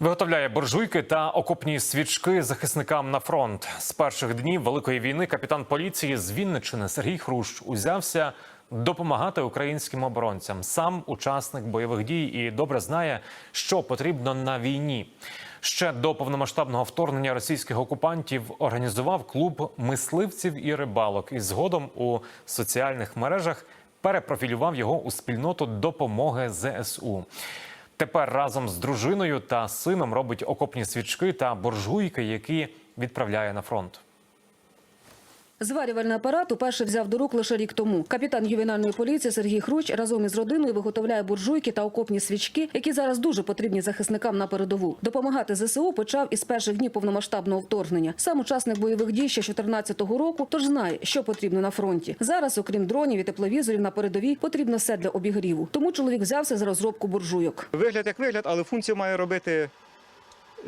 Виготовляє буржуйки та окопні свічки захисникам на фронт. З перших днів великої війни капітан поліції з Вінниччини Сергій Хрущ узявся допомагати українським оборонцям. Сам учасник бойових дій і добре знає, що потрібно на війні. Ще до повномасштабного вторгнення російських окупантів організував клуб мисливців і рибалок, і згодом у соціальних мережах перепрофілював його у спільноту допомоги ЗСУ. Тепер разом з дружиною та сином робить окопні свічки та буржуйки, які відправляє на фронт. Зварювальний апарат уперше взяв до рук лише рік тому. Капітан ювенальної поліції Сергій Хруч разом із родиною виготовляє буржуйки та окопні свічки, які зараз дуже потрібні захисникам на передову. Допомагати ЗСУ почав із перших днів повномасштабного вторгнення. Сам учасник бойових дій ще 2014 року, тож знає, що потрібно на фронті. Зараз, окрім дронів і тепловізорів на передовій, потрібно все для обігріву. Тому чоловік взявся за розробку буржуйок. Вигляд як вигляд, але функцію має робити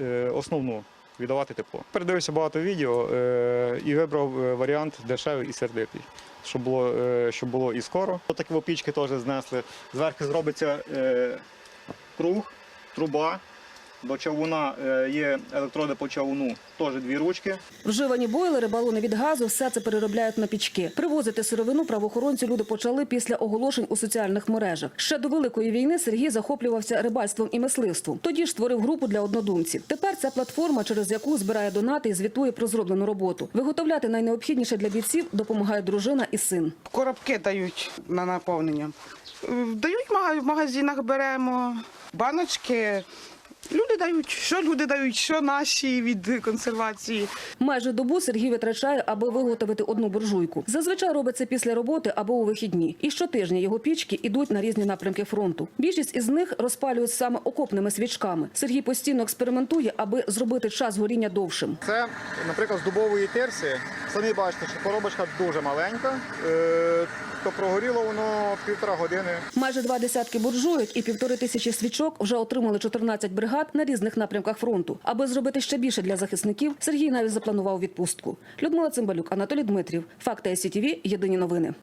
е, основну віддавати тепло. Передивився багато відео е, і вибрав е, варіант дешевий і сердитий, щоб було, е, щоб було і скоро. Такі опічки теж знесли. Зверху зробиться круг, труба. До чавуна е, є електроди по чавуну, теж дві ручки. Вживані бойлери, балони від газу, все це переробляють на пічки. Привозити сировину правоохоронці люди почали після оголошень у соціальних мережах. Ще до великої війни Сергій захоплювався рибальством і мисливством. Тоді ж створив групу для однодумців. Тепер це платформа, через яку збирає донати і звітує про зроблену роботу. Виготовляти найнеобхідніше для бійців допомагає дружина і син. Коробки дають на наповнення. Дають мага- в магазинах, беремо баночки. Люди дають, що люди дають, що наші від консервації. Майже добу Сергій витрачає, аби виготовити одну буржуйку. Зазвичай робить це після роботи або у вихідні. І щотижня його пічки йдуть на різні напрямки фронту. Більшість із них розпалюють саме окопними свічками. Сергій постійно експериментує, аби зробити час горіння довшим. Це, наприклад, з дубової тирси. Самі бачите, що коробочка дуже маленька, е, то прогоріло воно півтора години. Майже два десятки буржуйок і півтори тисячі свічок вже отримали 14 бригад на різних напрямках фронту. Аби зробити ще більше для захисників, Сергій навіть запланував відпустку. Людмила Цимбалюк, Анатолій Дмитрів. Факти СІТВ. Єдині новини.